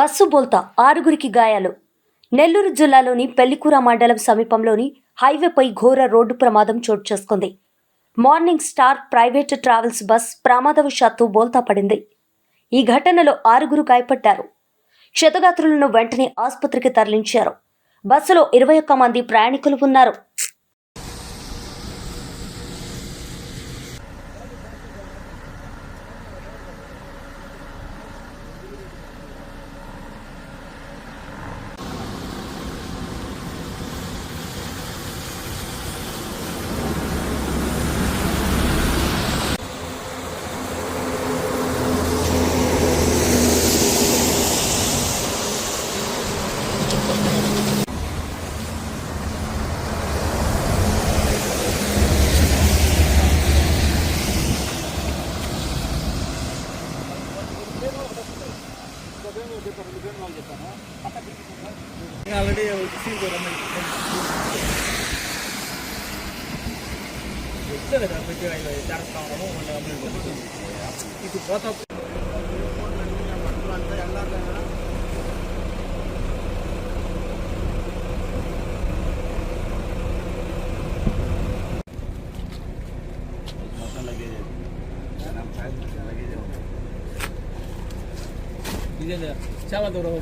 Bus బోల్తా ఆరుగురికి గాయాలు. నెల్లూరు జిల్లాలోని పెళ్ళికూర మండలం సమీపంలోని హైవేపై ఘోర రోడ్డు ప్రమాదం చోటు చేసుకుంది. Morning star private travels bus ప్రమాదవశాత్తు బోల్తా పడింది. ఈ ఘటనలో ఆరుగురు గాయపడ్డారు. క్షతగాత్రులను వెంటనే ఆసుపత్రికి తరలించారు. బస్సులో ఇరవై ఒక్క మంది ప్రయాణికులు ఉన్నారు. ఆల్రెడీ సీల్ కదా పెట్టి చేస్తా ఉన్నాము పోతా చాలా దూరం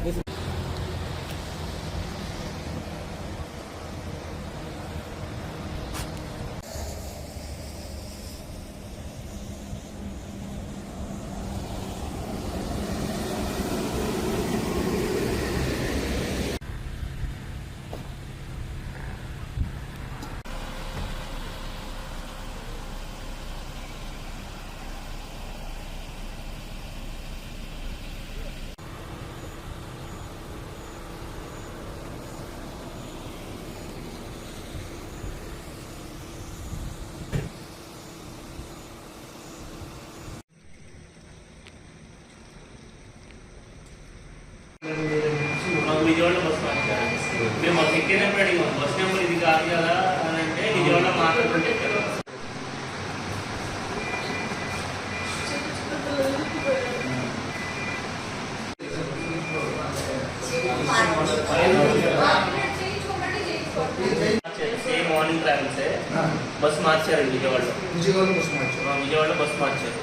పోతుంది మాకు విజయవాడ బస్ మార్చారు మేము మాకు ఎక్కేటప్పుడు అడిగాం బస్ నెంబర్ ఇది కాదు కదా అని అంటే విజయవాడ మాట్లాడుతుంటే చెప్పారు సేమ్ మార్నింగ్ ట్రావెల్సే బస్ మార్చారండి విజయవాడలో విజయవాడ బస్ మార్చారు ఆ, విజయవాడలో బస్ మార్చారు